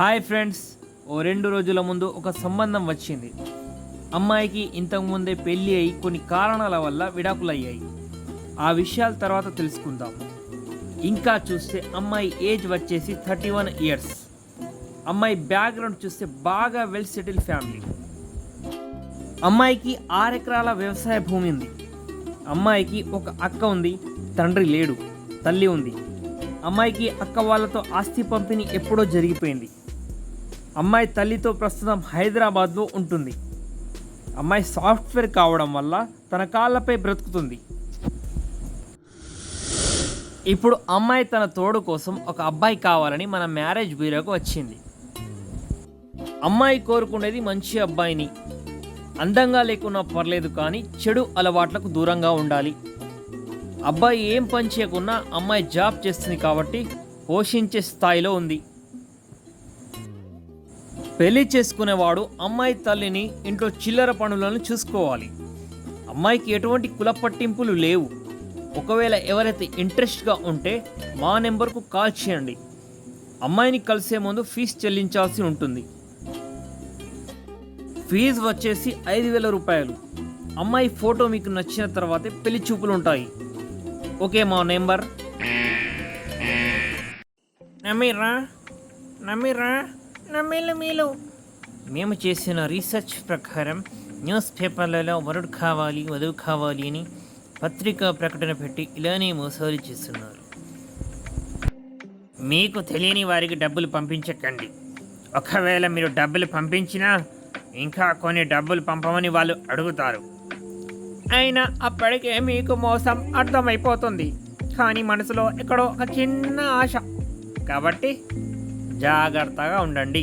Hi friends. ఓ రెండు రోజుల ముందు ఒక సంబంధం వచ్చింది. అమ్మాయికి ఇంతకుముందే పెళ్ళి అయి కొన్ని కారణాల వల్ల విడాకులయ్యాయి. ఆ విషయాల తర్వాత తెలుసుకుందాం. ఇంకా చూస్తే అమ్మాయి ఏజ్ వచ్చేసి థర్టీ వన్ ఇయర్స్. అమ్మాయి బ్యాక్గ్రౌండ్ చూస్తే బాగా వెల్ సెటిల్ ఫ్యామిలీ. అమ్మాయికి ఆరెకరాల వ్యవసాయ భూమి ఉంది. అమ్మాయికి ఒక అక్క ఉంది తండ్రి లేడు తల్లి ఉంది. అమ్మాయికి అక్క వాళ్ళతో ఆస్తి పంపిణీ ఎప్పుడో జరిగిపోయింది. అమ్మాయి తల్లితో ప్రస్తుతం హైదరాబాద్లో ఉంటుంది. అమ్మాయి సాఫ్ట్వేర్ కావడం వల్ల తన కాళ్ళపై బ్రతుకుతుంది. ఇప్పుడు అమ్మాయి తన తోడు కోసం ఒక అబ్బాయి కావాలని మన మ్యారేజ్ బ్యూరోకు వచ్చింది. అమ్మాయి కోరుకునేది మంచి అబ్బాయిని. అందంగా లేకున్నా పర్లేదు కానీ చెడు అలవాట్లకు దూరంగా ఉండాలి. అబ్బాయి ఏం పని చేయకున్నా అమ్మాయి జాబ్ చేస్తుంది కాబట్టి పోషించే స్థాయిలో ఉంది. పెళ్ళి చేసుకునేవాడు అమ్మాయి తల్లిని ఇంట్లో చిల్లర పనులను చూసుకోవాలి. అమ్మాయికి ఎటువంటి కుల పట్టింపులు లేవు. ఒకవేళ ఎవరైతే ఇంట్రెస్ట్గా ఉంటే మా నెంబర్కు కాల్ చేయండి. అమ్మాయిని కలిసే ముందు ఫీజు చెల్లించాల్సి ఉంటుంది. ఫీజు వచ్చేసి ఐదు వేల రూపాయలు. అమ్మాయి ఫోటో మీకు నచ్చిన తర్వాతే పెళ్ళి చూపులు ఉంటాయి. ఓకే మా నెంబర్. నమ్మిరా నమ్మిరా నమ్మీలు మీలు మేము చేసిన రీసెర్చ్ ప్రకారం న్యూస్ పేపర్లలో వరుడు కావాలి వధువు కావాలి అని పత్రికా ప్రకటన పెట్టి ఇలానే మోసాలు చేస్తున్నారు. మీకు తెలియని వారికి డబ్బులు పంపించకండి. ఒకవేళ మీరు డబ్బులు పంపించినా ఇంకా కొన్ని డబ్బులు పంపమని వాళ్ళు అడుగుతారు. అయినా అప్పటికే మీకు మోసం అర్థమైపోతుంది. కానీ మనసులో ఎక్కడో ఒక చిన్న ఆశ. కాబట్టి జాగ్రత్తగా ఉండండి.